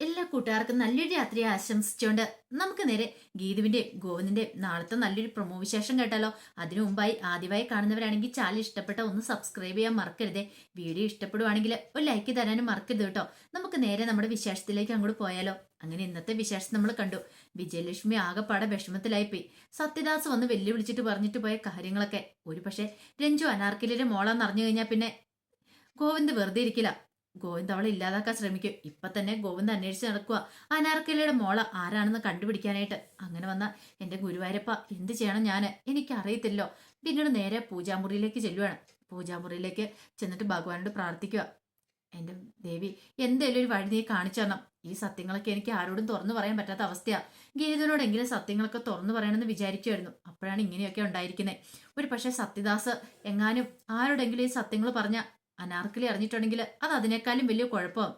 എല്ലാ കൂട്ടുകാർക്കും നല്ലൊരു രാത്രി ആശംസിച്ചുകൊണ്ട് നമുക്ക് നേരെ ഗീതുവിന്റെ ഗോവിന്ദിന്റെ നാളത്തെ നല്ലൊരു പ്രൊമോ വിശേഷം കേട്ടാലോ? അതിനു മുമ്പായി ആദ്യമായി കാണുന്നവരാണെങ്കിൽ ചാനൽ ഇഷ്ടപ്പെട്ട ഒന്ന് സബ്സ്ക്രൈബ് ചെയ്യാൻ മറക്കരുതേ. വീഡിയോ ഇഷ്ടപ്പെടുവാണെങ്കിൽ ഒരു ലൈക്ക് തരാനും മറക്കരുത് കേട്ടോ. നമുക്ക് നേരെ നമ്മുടെ വിശേഷത്തിലേക്ക് അങ്ങോട്ട് പോയാലോ? അങ്ങനെ ഇന്നത്തെ വിശേഷം നമ്മൾ കണ്ടു. വിജയലക്ഷ്മി ആകെപ്പാടെ വിഷമത്തിലായിപ്പോയി. സത്യദാസ് വന്ന് വെല്ലുവിളിച്ചിട്ട് പറഞ്ഞിട്ട് പോയ കാര്യങ്ങളൊക്കെ. ഒരു പക്ഷേ രഞ്ജു അനാർക്കിലിന്റെ മോളാന്ന് അറിഞ്ഞു കഴിഞ്ഞാൽ പിന്നെ ഗോവിന്ദ് വെറുതെ ഇരിക്കില്ല. ഗോവിന്ദ് അവളെ ഇല്ലാതാക്കാൻ ശ്രമിക്കും. ഇപ്പൊ തന്നെ ഗോവിന്ദ് അന്വേഷിച്ച് നടക്കുക അനാർക്കലിയുടെ മോള ആരാണെന്ന് കണ്ടുപിടിക്കാനായിട്ട്. അങ്ങനെ വന്ന എന്റെ ഗുരുവായൂരപ്പ എന്ത് ചെയ്യണം ഞാൻ എനിക്ക് അറിയത്തില്ലോ പിന്നീട് നേരെ പൂജാമുറിയിലേക്ക് ചെല്ലുവാണ്. പൂജാമുറിയിലേക്ക് ചെന്നിട്ട് ഭഗവാനോട് പ്രാർത്ഥിക്കുക എന്റെ ദേവി എന്തേലും ഒരു വഴി നീ കാണിച്ചു തരണം. ഈ സത്യങ്ങളൊക്കെ എനിക്ക് ആരോടും തുറന്നു പറയാൻ പറ്റാത്ത അവസ്ഥയാ. ഗീതനോടെങ്കിലും സത്യങ്ങളൊക്കെ തുറന്നു പറയണമെന്ന് വിചാരിക്കുമായിരുന്നു അപ്പോഴാണ് ഇങ്ങനെയൊക്കെ ഉണ്ടായിരിക്കുന്നത് ഒരു പക്ഷേ സത്യദാസ് എങ്ങാനും ആരോടെങ്കിലും ഈ സത്യങ്ങൾ പറഞ്ഞ അനാർക്കലി അറിഞ്ഞിട്ടുണ്ടെങ്കിൽ അത് അതിനേക്കാളും വലിയ കുഴപ്പം.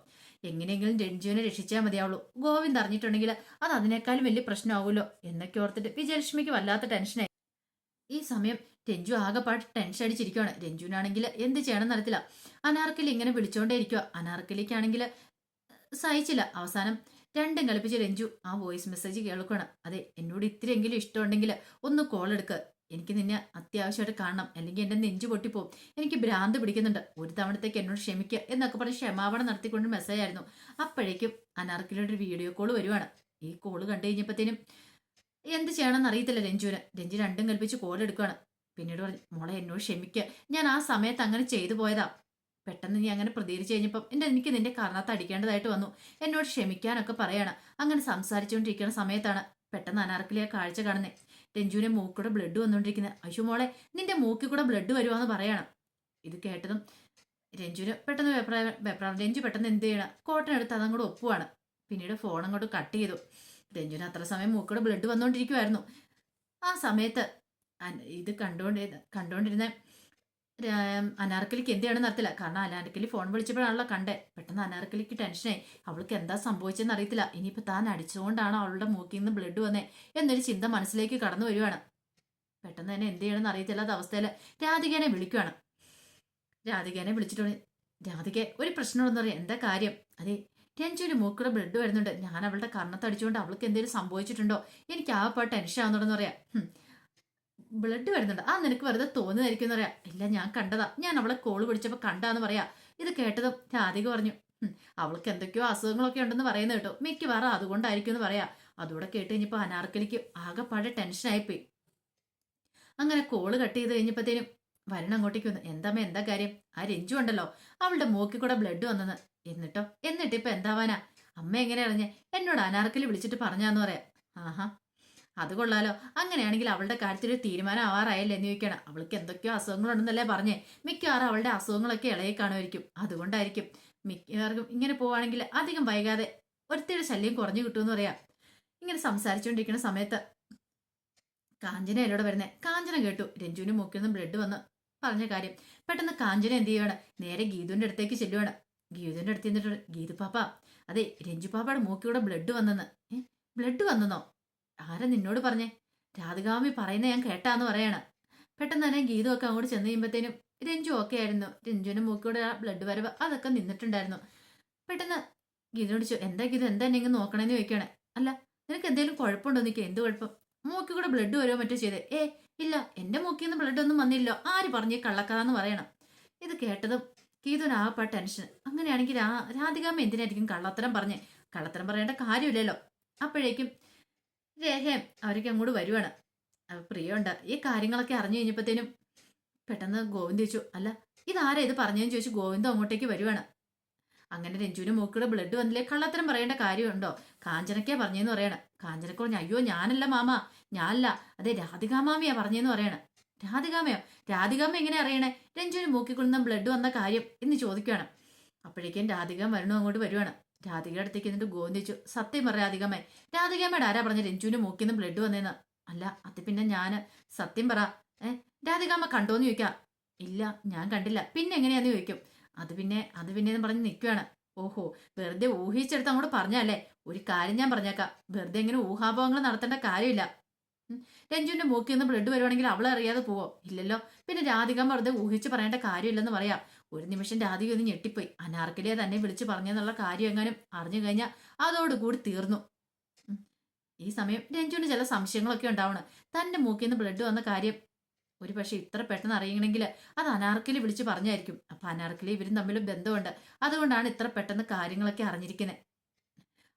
എങ്ങനെയെങ്കിലും രഞ്ജുവിനെ രക്ഷിച്ചാൽ മതിയാവുള്ളൂ. ഗോവിന്ദ് അറിഞ്ഞിട്ടുണ്ടെങ്കിൽ അത് അതിനേക്കാളും വലിയ പ്രശ്നമാവുമല്ലോ. എന്നൊക്കെ ഓർത്തിട്ട് വിജയലക്ഷ്മിക്ക് വല്ലാത്ത ടെൻഷനായി. ഈ സമയം രഞ്ജു ആകെപ്പാട് ടെൻഷൻ അടിച്ചിരിക്കുകയാണ് രഞ്ജുവിനാണെങ്കിൽ എന്ത് ചെയ്യണം നടത്തില്ല അനാർക്കലി ഇങ്ങനെ വിളിച്ചോണ്ടേ ഇരിക്കുക അനാർക്കലിക്കാണെങ്കിൽ സഹിച്ചില്ല. അവസാനം രണ്ടും കളിപ്പിച്ച് രഞ്ജു ആ വോയിസ് മെസ്സേജ് കേൾക്കണം അതെ എന്നോട് ഇത്രയെങ്കിലും ഇഷ്ടമുണ്ടെങ്കിൽ ഒന്ന് കോൾ എടുക്കുക എനിക്ക് നിന്നെ അത്യാവശ്യമായിട്ട് കാണണം. അല്ലെങ്കിൽ എന്റെ നെഞ്ചു പൊട്ടിപ്പോവും. എനിക്ക് ഭ്രാന്ത് പിടിക്കുന്നുണ്ട്. ഒരു തവണത്തേക്ക് എന്നോട് ക്ഷമിക്കുക എന്നൊക്കെ പറഞ്ഞ് ക്ഷമാപണം നടത്തിക്കൊണ്ട് മെസ്സേജ് ആയിരുന്നു. അപ്പോഴേക്കും അനാർക്കിലൂടെ ഒരു വീഡിയോ കോൾ വരുവാണ്. ഈ കോൾ കണ്ടു കഴിഞ്ഞപ്പോഴത്തേനും എന്ത് ചെയ്യണമെന്ന് അറിയത്തില്ല രഞ്ജുവിന്. രഞ്ജു രണ്ടും കൽപ്പിച്ച് കോൾ എടുക്കുകയാണ് പിന്നീട് പറഞ്ഞു മോളെ എന്നോട് ക്ഷമിക്കുക ഞാൻ ആ സമയത്ത് അങ്ങനെ ചെയ്തു പോയതാ. പെട്ടെന്ന് നീ അങ്ങനെ പ്രതികരിച്ചു കഴിഞ്ഞപ്പം എന്റെ എനിക്ക് നിന്റെ കാരണത്ത് അടിക്കേണ്ടതായിട്ട് വന്നു. എന്നോട് ക്ഷമിക്കാനൊക്കെ പറയാണ്. അങ്ങനെ സംസാരിച്ചുകൊണ്ടിരിക്കുന്ന സമയത്താണ് പെട്ടെന്ന് അനാർക്കിലെ കാഴ്ച കാണുന്നത് രഞ്ജുവിന്റെ മൂക്കൂടെ ബ്ലഡ് വന്നുകൊണ്ടിരിക്കുന്നത് അയ്യോ മോളെ നിന്റെ മൂക്കിൽ കൂടെ ബ്ലഡ് വരുവാന്ന് പറയണം. ഇത് കേട്ടതും രഞ്ജുവിന് പെട്ടെന്ന് വെപ്രാ രഞ്ജു പെട്ടെന്ന് എന്ത് ചെയ്യണം? കോട്ടൺ എടുത്ത് അതങ്ങോട്ട് ഒപ്പുവാണ്. പിന്നീട് ഫോൺ അങ്ങോട്ട് കട്ട് ചെയ്തു. രഞ്ജുവിന് അത്ര സമയം മൂക്കൂടെ ബ്ലഡ് വന്നുകൊണ്ടിരിക്കുമായിരുന്നു ആ സമയത്ത് ഇത് കണ്ടുകൊണ്ട് കണ്ടുകൊണ്ടിരുന്ന അനാർക്കലിക്ക് എന്ത് ചെയ്യണമെന്ന് അറിയത്തില്ല കാരണം അനാർക്കലി ഫോൺ വിളിച്ചപ്പോഴാണല്ലോ കണ്ടേ. പെട്ടെന്ന് അനാർക്കലിക്ക് ടെൻഷനായി അവൾക്ക് എന്താ സംഭവിച്ചെന്ന് അറിയത്തില്ല. ഇനിയിപ്പോൾ താൻ അടിച്ചുകൊണ്ടാണ് അവളുടെ മൂക്കിൽ നിന്ന് ബ്ലഡ് വന്നേ. എന്നൊരു ചിന്ത മനസ്സിലേക്ക് കടന്നു വരുവാണ്. പെട്ടെന്ന് തന്നെ എന്ത് ചെയ്യണമെന്ന് അറിയത്തില്ലാത്ത അവസ്ഥയിൽ രാധികേനെ വിളിക്കുവാണ്. രാധികേനെ വിളിച്ചിട്ടുണ്ട്. രാധികെ ഒരു പ്രശ്നമുണ്ടെന്ന് പറയാം. എന്താ കാര്യം? അതെ രഞ്ജുവിന് മൂക്കിടെ ബ്ലഡ് വരുന്നുണ്ട്. ഞാൻ അവളുടെ കർണത്തടിച്ചുകൊണ്ട് അവൾക്ക് എന്തെങ്കിലും സംഭവിച്ചിട്ടുണ്ടോ? എനിക്ക് ആ പാട്ട് ടെൻഷൻ ആവുന്നുണ്ടെന്ന് പറയാം. ബ്ലഡ് വരുന്നുണ്ട്. ആ നിനക്ക് വെറുതെ തോന്നുന്നതായിരിക്കും എന്ന് പറയാം. ഇല്ല ഞാൻ കണ്ടതാ. ഞാൻ അവളെ കോൾ പിടിച്ചപ്പോൾ കണ്ടാന്ന് പറയാ. ഇത് കേട്ടതും രാധിക പറഞ്ഞു അവൾക്ക് എന്തൊക്കെയോ അസുഖങ്ങളൊക്കെ ഉണ്ടെന്ന് പറയുന്നത് കേട്ടോ. മിക്കവാറും അതുകൊണ്ടായിരിക്കും എന്ന് പറയാ. അതുകൂടെ കേട്ട് കഴിഞ്ഞപ്പോൾ അനാർക്കലിക്ക് ആകെപ്പാടെ ടെൻഷനായിപ്പോയി അങ്ങനെ കോൾ കട്ട് ചെയ്ത് കഴിഞ്ഞപ്പോഴത്തേനും വരണം അങ്ങോട്ടേക്ക് വന്നു. എന്താമ്മ എന്താ കാര്യം? ആ രഞ്ജു ഉണ്ടല്ലോ. അവളുടെ മൂക്കിൽ കൂടെ ബ്ലഡ് വന്നെന്ന്. എന്നിട്ടോ? എന്നിട്ട് ഇപ്പൊ എന്താവാനാ? അമ്മ എങ്ങനെ അറിഞ്ഞ? എന്നോട് അനാർക്കലി വിളിച്ചിട്ട് പറഞ്ഞാന്ന് പറയാം. ആഹാ അത് കൊള്ളാലോ. അങ്ങനെയാണെങ്കിൽ അവളുടെ കാര്യത്തിൽ തീരുമാനം ആവാറായല്ലേ എന്ന് ചോദിക്കണം. അവൾക്ക് എന്തൊക്കെയോ അസുഖങ്ങളുണ്ടെന്നല്ലേ പറഞ്ഞേ. മിക്കവാറും അവളുടെ അസുഖങ്ങളൊക്കെ ഇളകി കാണുമായിരിക്കും. അതുകൊണ്ടായിരിക്കും. മിക്കവാർക്കും ഇങ്ങനെ പോവാണെങ്കിൽ അധികം വൈകാതെ ഒരുത്തിയുടെ ശല്യം കുറഞ്ഞു കിട്ടുമെന്ന് പറയാം. ഇങ്ങനെ സംസാരിച്ചുകൊണ്ടിരിക്കുന്ന സമയത്ത് കാഞ്ചന എന്നോട് വരുന്നേ. കാഞ്ചന കേട്ടു. രഞ്ജുവിന് മൂക്കിൽ നിന്ന് ബ്ലഡ് വന്ന് പറഞ്ഞ കാര്യം. പെട്ടെന്ന് കാഞ്ചന എന്ത് ചെയ്യുവാണ്? നേരെ ഗീതുവിന്റെ അടുത്തേക്ക് ചെല്ലുവാണ്. ഗീതുവിന്റെ അടുത്ത് നിന്നിട്ട് ഗീതു പാപ്പ അതെ രഞ്ജു പാപ്പയുടെ മൂക്കിലൂടെ ബ്ലഡ് വന്നെന്ന്. ബ്ലഡ് വന്നെന്നോ? ആരാ നിന്നോട് പറഞ്ഞേ? രാധികാമി പറയുന്ന ഞാൻ കേട്ടാന്ന് പറയണ. പെട്ടെന്ന് തന്നെ ഗീതു ഒക്കെ അങ്ങോട്ട് ചെന്ന് കഴിയുമ്പോഴത്തേനും രഞ്ജു ഒക്കെ ആയിരുന്നു. രഞ്ജുവിന്റെ മൂക്കിലൂടെ ആ ബ്ലഡ് വരവ് അതൊക്കെ നിന്നിട്ടുണ്ടായിരുന്നു. പെട്ടെന്ന് ഗീതോട് ചോ എന്താ ഗീതു? എന്താ എന്നെ ഇങ്ങ് നോക്കണേന്ന് ചോദിക്കണേ അല്ല നിനക്ക് എന്തെങ്കിലും കുഴപ്പമുണ്ടോ? നിനക്ക് എന്ത് കുഴപ്പം? മൂക്കി കൂടെ ബ്ലഡ് വരുമോ മറ്റോ ചെയ്തേ? ഏ ഇല്ല. എന്റെ മൂക്കിൽ നിന്ന് ബ്ലഡ് ഒന്നും വന്നില്ലോ ആര് പറഞ്ഞ് കള്ളക്കഥാന്ന് പറയണം? ഇത് കേട്ടതും ഗീതുനാകപ്പാ ടെൻഷൻ അങ്ങനെയാണെങ്കിൽ രാ രാധികാമ്മ എന്തിനായിരിക്കും കള്ളത്തരം പറഞ്ഞേ? കള്ളത്തരം പറയേണ്ട കാര്യമില്ലല്ലോ. അപ്പോഴേക്കും രേഖയും അവരൊക്കെ അങ്ങോട്ട് വരുവാണ്. പ്രിയമുണ്ട് ഈ കാര്യങ്ങളൊക്കെ അറിഞ്ഞു കഴിഞ്ഞപ്പോഴത്തേനും പെട്ടെന്ന് ഗോവിന്ദ് ചോദിച്ചു അല്ല ഇതാരാ ഇത് പറഞ്ഞതെന്ന് ചോദിച്ചു ഗോവിന്ദം അങ്ങോട്ടേക്ക് വരുവാണ്. അങ്ങനെ രഞ്ജുവിന് മൂക്കിടെ ബ്ലഡ് വന്നില്ലേ കള്ളത്തരം പറയേണ്ട കാര്യമുണ്ടോ? കാഞ്ചനക്കേ പറഞ്ഞെന്ന് പറയണം. കാഞ്ചനക്ക് അയ്യോ ഞാനല്ല മാമ ഞാനല്ല. അതെ രാധികാമാമിയാ പറഞ്ഞെന്ന് പറയണം. രാധികാമയോ രാധികാമ എങ്ങനെ അറിയണേ? രഞ്ജുവിന് മൂക്കിക്കൊള്ളുന്ന ബ്ലഡ് വന്ന കാര്യം എന്ന് ചോദിക്കുകയാണ് അപ്പോഴേക്കും രാധിക മരണു അങ്ങോട്ട് വരുവാണ്. രാധികയുടെ അടുത്തേക്ക് എന്നിട്ട് ഗോന്തിച്ചു സത്യം പറ രാധികമ്മേ രാധികമ്മയുടെ ആരാ പറഞ്ഞ രഞ്ജുവിന്റെ മൂക്കിന്ന് ബ്ലഡ് വന്നേന്ന്? അല്ല അത് പിന്നെ ഞാൻ. സത്യം പറ. ഏ രാധികമ്മ കണ്ടോന്ന് ചോദിക്കാം? ഇല്ല ഞാൻ കണ്ടില്ല. പിന്നെ എങ്ങനെയാന്ന് ചോദിക്കും? അത് പിന്നെ അത് പിന്നെ എന്ന് പറഞ്ഞ് നിൽക്കുകയാണ് ഓഹോ വെറുതെ ഊഹിച്ചെടുത്ത് അങ്ങോട്ട് പറഞ്ഞല്ലേ ഒരു കാര്യം ഞാൻ പറഞ്ഞേക്കാം. വെറുതെ ഇങ്ങനെ ഊഹാഭവങ്ങൾ നടത്തേണ്ട കാര്യമില്ല. രഞ്ജുവിന്റെ മൂക്കിൽ നിന്ന് ബ്ലഡ് വരുവാണെങ്കിൽ അവളെ അറിയാതെ പോവോ? ഇല്ലല്ലോ. പിന്നെ രാധികാമ്മ വെറുതെ ഊഹിച്ച് പറയേണ്ട കാര്യമില്ലെന്ന് പറയാം. ഒരു നിമിഷം രാധിക ഒന്ന് ഞെട്ടിപ്പോയി. അനാർക്കലിയെ തന്നെ വിളിച്ചു പറഞ്ഞെന്നുള്ള കാര്യം എങ്ങാനും അറിഞ്ഞു കഴിഞ്ഞാൽ അതോടുകൂടി തീർന്നു. ഈ സമയം രഞ്ജുവിന് ചില സംശയങ്ങളൊക്കെ ഉണ്ടാവണം. തന്റെ മൂക്കിൽ നിന്ന് ബ്ലഡ് വന്ന കാര്യം ഒരു പക്ഷെ ഇത്ര പെട്ടെന്ന് അറിയണമെങ്കിൽ അത് അനാർക്കലി വിളിച്ച് പറഞ്ഞായിരിക്കും. അപ്പൊ അനാർക്കലി ഇവരും തമ്മിൽ ബന്ധമുണ്ട്. അതുകൊണ്ടാണ് ഇത്ര പെട്ടെന്ന് കാര്യങ്ങളൊക്കെ അറിഞ്ഞിരിക്കുന്നത്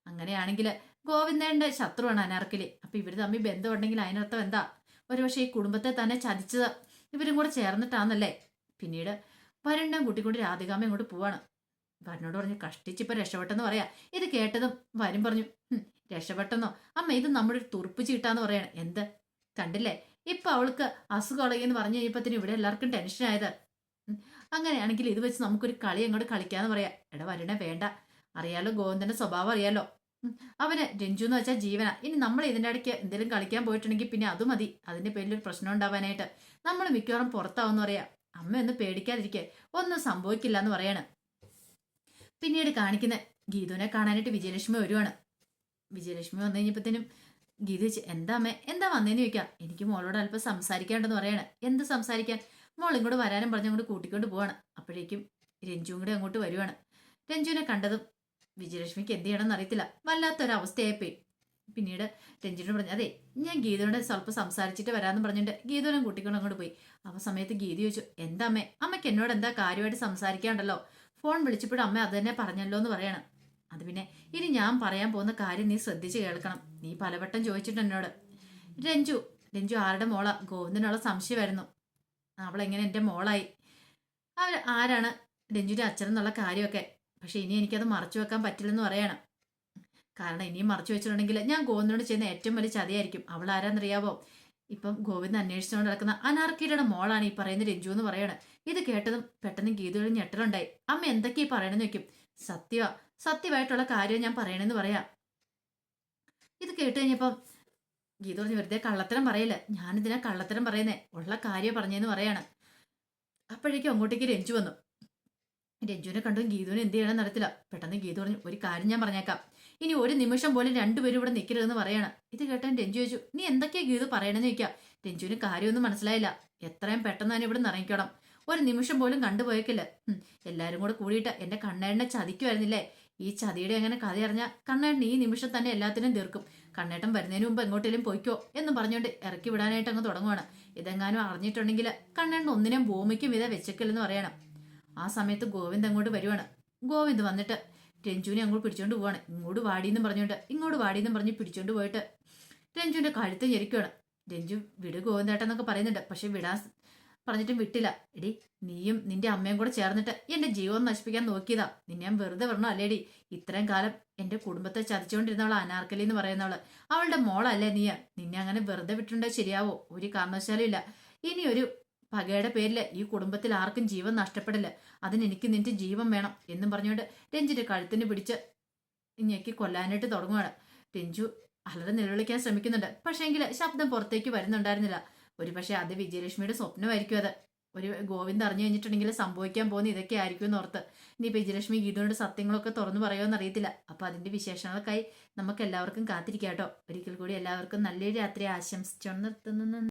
അങ്ങനെയാണെങ്കിൽ ഗോവിന്ദന്റെ ശത്രുവാണ് അനാർക്കലി. അപ്പൊ ഇവർ തമ്മിൽ ബന്ധമുണ്ടെങ്കിൽ അതിനർത്ഥം എന്താ? ഒരുപക്ഷെ ഈ കുടുംബത്തെ തന്നെ ചതിച്ചത് ഇവരും കൂടെ ചേർന്നിട്ടാന്നല്ലേ? പിന്നീട് വരുണ്ടം കൂട്ടിക്കൊണ്ട് രാധികാമ്മ ഇങ്ങോട്ട് പോവാണ്. വരനോട് പറഞ്ഞു കഷ്ടിച്ചിപ്പോ രക്ഷപ്പെട്ടെന്ന് പറയാ. ഇത് കേട്ടതും വരും പറഞ്ഞു. "ഹും, രക്ഷപ്പെട്ടെന്നോ? അമ്മ ഇത് നമ്മുടെ ഒരു തുറുപ്പ് ചീട്ടാന്ന് പറയാണ്. എന്ത്? കണ്ടില്ലേ? ഇപ്പൊ അവൾക്ക് അസുഖം എന്ന് പറഞ്ഞു കഴിഞ്ഞപ്പത്തിന് ഇവിടെ എല്ലാവർക്കും ടെൻഷൻ ആയത്. അങ്ങനെയാണെങ്കിൽ ഇത് വെച്ച് നമുക്കൊരു കളി അങ്ങോട്ട് കളിക്കാന്ന് പറയാ. എടാ വരണേ വേണ്ട. അറിയാലോ ഗോവിന്ദന്റെ സ്വഭാവം അറിയാലോ. അവന് രഞ്ജു എന്ന് വെച്ചാൽ ജീവന. ഇനി നമ്മൾ ഇതിന്റെ ഇടയ്ക്ക് എന്തെങ്കിലും കളിക്കാൻ പോയിട്ടുണ്ടെങ്കിൽ പിന്നെ അത് മതി. അതിന്റെ പേരിൽ ഒരു പ്രശ്നം ഉണ്ടാവാനായിട്ട്. നമ്മൾ മിക്കവാറും പുറത്താവെന്ന് പറയാ. അമ്മ ഒന്ന് പേടിക്കാതിരിക്കെ ഒന്നും സംഭവിക്കില്ല എന്ന് പറയാണ്. പിന്നീട് കാണിക്കുന്ന ഗീതുവിനെ കാണാനായിട്ട് വിജയലക്ഷ്മി വരുവാണ്. വിജയലക്ഷ്മി വന്നു കഴിഞ്ഞപ്പോഴത്തേനും ഗീത ചോദിച്ചു എന്താ അമ്മ എന്താ വന്നേന്ന് ചോദിക്കാം? എനിക്ക് മോളോട് അല്പം സംസാരിക്കാണ്ടെന്ന് പറയാണ്. എന്ത് സംസാരിക്കാൻ? മോൾ ഇങ്ങോട്ട് വരാനും പറഞ്ഞ് അങ്ങോട്ട് കൂട്ടിക്കൊണ്ട് പോവാണ്. അപ്പോഴേക്കും രഞ്ജുവും കൂടെ അങ്ങോട്ട് വരുവാണ്. രഞ്ജുവിനെ കണ്ടതും വിജയലക്ഷ്മിക്ക് എന്ത് ചെയ്യണമെന്ന് അറിയത്തില്ല. വല്ലാത്തൊരവസ്ഥയായിപ്പോയി. പിന്നീട് രഞ്ജിനോട് പറഞ്ഞു അതെ ഞാൻ ഗീതയോട് സ്വല്പം സംസാരിച്ചിട്ട് വരാമെന്ന് പറഞ്ഞിട്ട് ഗീതനും കുട്ടികളും അങ്ങോട്ട് പോയി. ആ സമയത്ത് ഗീത ചോദിച്ചു എന്താ അമ്മേ? അമ്മയ്ക്ക് എന്നോട് എന്താ കാര്യമായിട്ട് സംസാരിക്കാണ്ടല്ലോ ഫോൺ വിളിച്ചപ്പോഴും അമ്മ അത് തന്നെ പറഞ്ഞല്ലോ എന്ന് പറയണം. അത് പിന്നെ ഇനി ഞാൻ പറയാൻ പോകുന്ന കാര്യം നീ ശ്രദ്ധിച്ച് കേൾക്കണം. നീ പലവട്ടം ചോദിച്ചിട്ട് എന്നോട്. രഞ്ജു രഞ്ജു ആരുടെ മോള? ഗോവിന്ദനുള്ള സംശയമായിരുന്നു. അവളെങ്ങനെ എന്റെ മോളായി? അവർ ആരാണ് രഞ്ജുവിന്റെ അച്ഛനെന്നുള്ള കാര്യമൊക്കെ. പക്ഷെ ഇനി എനിക്കത് മറച്ചു വെക്കാൻ പറ്റില്ലെന്ന് പറയണം. കാരണം ഇനിയും മറച്ചു വെച്ചിട്ടുണ്ടെങ്കിൽ ഞാൻ ഗോവിന്ദനോട് ചെയ്യുന്ന ഏറ്റവും വലിയ ചതിയായിരിക്കും. അവൾ ആരാന്നറിയാവോ? ഇപ്പം ഗോവിന്ദ് അന്വേഷിച്ചുകൊണ്ട് നടക്കുന്ന അനാർക്കിയുടെ മോളാണ് ഈ പറയുന്ന രഞ്ജു എന്ന് പറയണത്. ഇത് കേട്ടതും പെട്ടെന്ന് ഗീതയുടെ ഞെട്ടലുണ്ടായി. അമ്മ എന്തൊക്കെയാ പറയണെന്ന് വെക്കും സത്യമാ സത്യമായിട്ടുള്ള കാര്യം ഞാൻ പറയണെന്ന് പറയാം. ഇത് കേട്ട് കഴിഞ്ഞപ്പം ഗീത പറഞ്ഞ് വെറുതെ കള്ളത്തരം പറയില്ല? ഞാനിതിനെ കള്ളത്തരം പറയുന്നേ. ഉള്ള കാര്യം പറഞ്ഞെന്ന് പറയാണ്. അപ്പോഴേക്കും അങ്ങോട്ടേക്ക് രഞ്ജു വന്നു. രഞ്ജുവിനെ കണ്ടും ഗീതുവിനെ എന്ത് ചെയ്യണം നടത്തില്ല പെട്ടെന്ന് ഗീതു പറഞ്ഞു ഒരു കാര്യം ഞാൻ പറഞ്ഞേക്കാം. ഇനി ഒരു നിമിഷം പോലും രണ്ടുപേരും ഇവിടെ നിൽക്കരുതെന്ന് പറയാണ്. ഇത് കേട്ടാൻ രഞ്ജു ചോദിച്ചു നീ എന്തൊക്കെയാ ഗീത് പറയണെന്ന് ചോദിക്കാം? രഞ്ജുവിന് കാര്യമൊന്നും മനസ്സിലായില്ല. എത്രയും പെട്ടെന്ന് തന്നെ ഇവിടെ ഇറങ്ങിക്കണം. ഒരു നിമിഷം പോലും കണ്ടുപോയേക്കില്ല. എല്ലാരും കൂടെ കൂടിയിട്ട് എന്റെ കണ്ണേട്ടനെ ചതിക്കുമായിരുന്നില്ലേ ഈ ചതിയുടെ അങ്ങനെ കഥ അറിഞ്ഞാൽ കണ്ണേട്ടൻ ഈ നിമിഷം തന്നെ എല്ലാത്തിനും തീർക്കും. കണ്ണേട്ടൻ വരുന്നതിന് മുമ്പ് എങ്ങോട്ടേലും പോയിക്കോ എന്ന് പറഞ്ഞുകൊണ്ട് ഇറക്കി വിടാനായിട്ട് അങ്ങ് തുടങ്ങുവാണ്. ഇതെങ്ങാനും അറിഞ്ഞിട്ടുണ്ടെങ്കിൽ കണ്ണേട്ടൻ ഒന്നിനും ഭൂമിക്കും ഇതേ വെച്ചേക്കില്ലെന്ന് പറയണം. ആ സമയത്ത് ഗോവിന്ദ് അങ്ങോട്ട് വരുവാണ്. ഗോവിന്ദ് വന്നിട്ട് രഞ്ജുവിനെ അങ്ങോട്ട് പിടിച്ചോണ്ട് പോവാണ്. ഇങ്ങോട്ട് വാടിയെന്നും പറഞ്ഞുകൊണ്ട് ഇങ്ങോട്ട് വാടിയെന്നും പറഞ്ഞ് പിടിച്ചോണ്ട് പോയിട്ട് രഞ്ജുവിന്റെ കഴുത്ത് ഞെരിക്കുകയാണ് രഞ്ജു വിട് ഗോവിന്ദേട്ടെന്നൊക്കെ പറയുന്നുണ്ട് പക്ഷെ വിടാൻ പറഞ്ഞിട്ടും വിട്ടില്ല. എടി നീയും നിന്റെ അമ്മയും കൂടെ ചേർന്നിട്ട് എന്റെ ജീവൻ നശിപ്പിക്കാൻ നോക്കിയതാ. നിന്നെ ഞാൻ വെറുതെ പറഞ്ഞു അല്ലേടി? ഇത്രയും കാലം എന്റെ കുടുംബത്തെ ചതിച്ചുകൊണ്ടിരുന്നവൾ അനാർക്കലി എന്ന് പറയുന്നവൾ. അവളുടെ മോളല്ലേ നീയ. നിന്നെ അങ്ങനെ വെറുതെ വിട്ടിട്ടുണ്ടോ ശരിയാവോ? ഒരു കാരണവശാലും ഇല്ല. ഇനി ഒരു പകയുടെ പേരിൽ ഈ കുടുംബത്തിൽ ആർക്കും ജീവൻ നഷ്ടപ്പെടില്ല. അതിന് എനിക്ക് നിന്റെ ജീവൻ വേണം എന്നും പറഞ്ഞുകൊണ്ട് രഞ്ജിന്റെ കഴുത്തിന് പിടിച്ച് ഞെക്കി കൊല്ലാനായിട്ട് തുടങ്ങുകയാണ് രഞ്ജു അലറി നിലവിളിക്കാൻ ശ്രമിക്കുന്നുണ്ട്. പക്ഷേങ്കിൽ ശബ്ദം പുറത്തേക്ക് വരുന്നുണ്ടായിരുന്നില്ല. ഒരു പക്ഷേ അത് വിജയലക്ഷ്മിയുടെ സ്വപ്നമായിരിക്കും അത്. ഒരു ഗോവിന്ദ് അറിഞ്ഞു കഴിഞ്ഞിട്ടുണ്ടെങ്കിൽ സംഭവിക്കാൻ പോകുന്ന ഇതൊക്കെ ആയിരിക്കും എന്ന് ഓർത്ത്. ഇനി വിജയലക്ഷ്മി ഗീതുകൊണ്ട് സത്യങ്ങളൊക്കെ തുറന്നു പറയുമോ അറിയത്തില്ല. അപ്പൊ അതിന്റെ വിശേഷങ്ങൾക്കായി നമുക്ക് എല്ലാവർക്കും കാത്തിരിക്കാം കേട്ടോ ഒരിക്കൽ കൂടി എല്ലാവർക്കും നല്ലൊരു രാത്രി ആശംസിച്ചോണ്ട് നിർത്തുന്നു.